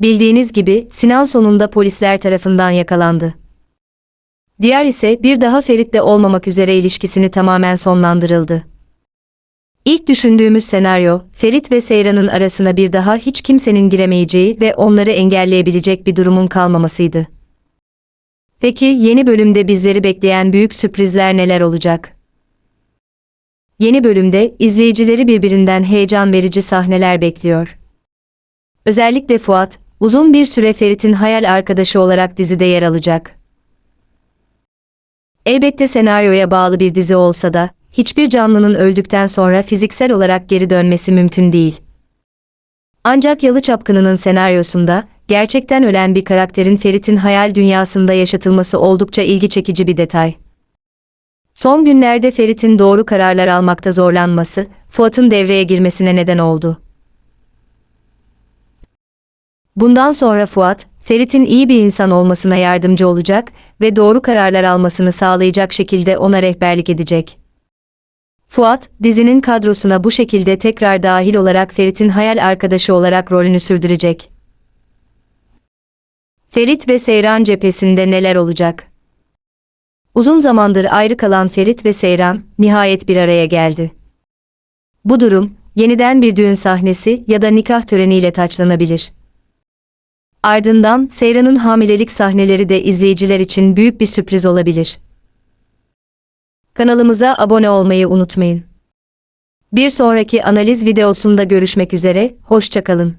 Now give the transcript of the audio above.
Bildiğiniz gibi Sinan sonunda polisler tarafından yakalandı. Diğer ise bir daha Ferit'le olmamak üzere ilişkisini tamamen sonlandırıldı. İlk düşündüğümüz senaryo, Ferit ve Seyran'ın arasına bir daha hiç kimsenin giremeyeceği ve onları engelleyebilecek bir durumun kalmamasıydı. Peki yeni bölümde bizleri bekleyen büyük sürprizler neler olacak? Yeni bölümde izleyicileri birbirinden heyecan verici sahneler bekliyor. Özellikle Fuat, uzun bir süre Ferit'in hayal arkadaşı olarak dizide yer alacak. Elbette senaryoya bağlı bir dizi olsa da, hiçbir canlının öldükten sonra fiziksel olarak geri dönmesi mümkün değil. Ancak Yalı Çapkını'nın senaryosunda, gerçekten ölen bir karakterin Ferit'in hayal dünyasında yaşatılması oldukça ilgi çekici bir detay. Son günlerde Ferit'in doğru kararlar almakta zorlanması, Fuat'ın devreye girmesine neden oldu. Bundan sonra Fuat, Ferit'in iyi bir insan olmasına yardımcı olacak ve doğru kararlar almasını sağlayacak şekilde ona rehberlik edecek. Fuat, dizinin kadrosuna bu şekilde tekrar dahil olarak Ferit'in hayal arkadaşı olarak rolünü sürdürecek. Ferit ve Seyran cephesinde neler olacak? Uzun zamandır ayrı kalan Ferit ve Seyran, nihayet bir araya geldi. Bu durum, yeniden bir düğün sahnesi ya da nikah töreniyle taçlanabilir. Ardından Seyran'ın hamilelik sahneleri de izleyiciler için büyük bir sürpriz olabilir. Kanalımıza abone olmayı unutmayın. Bir sonraki analiz videosunda görüşmek üzere, hoşçakalın.